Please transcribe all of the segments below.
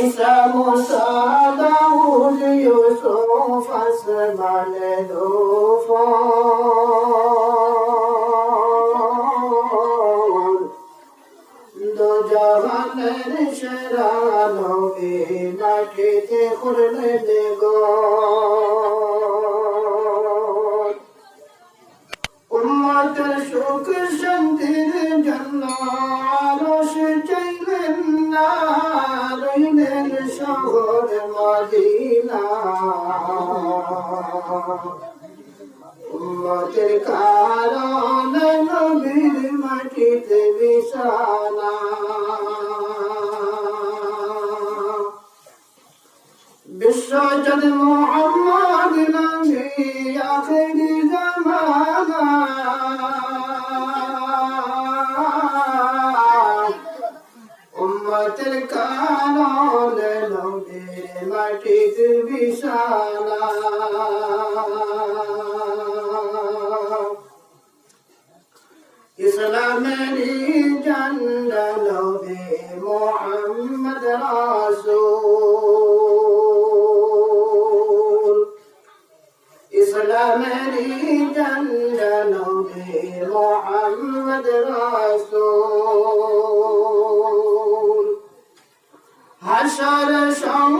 ঈসা মুসা দাউদ ইউসুফ আসমান দুফন দো জাহানের সেরা নবী মাটিতে খুললেন গো শহর মদিনা উম্মতের কারণে নবীর মাটিতে বিছানা। যদি মোহাম্মদ বিছানা ইসলামেরই জান্ডা নবী মোহাম্মদ রাসূল। রাসূল। হাসর সংকট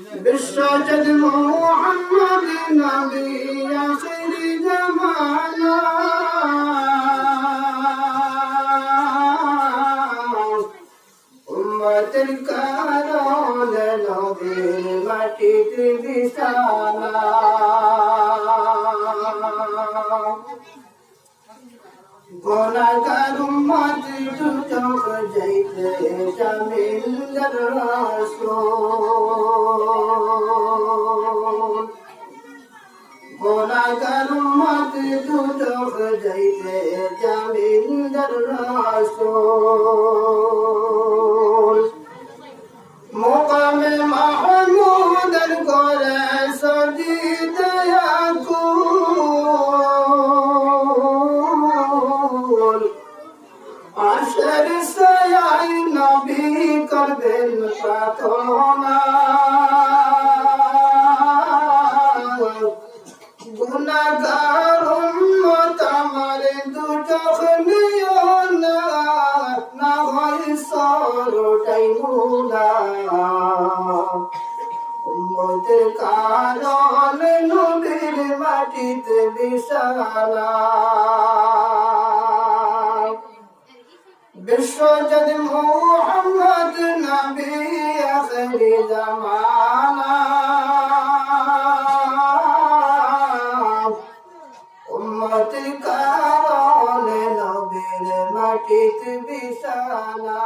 বিশ্বজদ মোহাম্মদ নবী আখির জামানা উম্মতের কারণে নবীর মাটিতে বিছানা গোলাকার উম্মত দুচক যাইতে জামিলদার রাসূল গোলাকার উম্মত দুচক যাইতে জামিলদার আশর সায়াই নবী করবেন প্রার্থনা গুনাগার উম্মত আমার দুচোখ নিও না না হয় সরটাই মুলা উম্মতের কারণে নদীর মাটিতে বিশালা বিশ্বজদ মোহাম্মদ নবী আখরি জামানা উম্মত কারণে নবীর মাটিতে বিছানা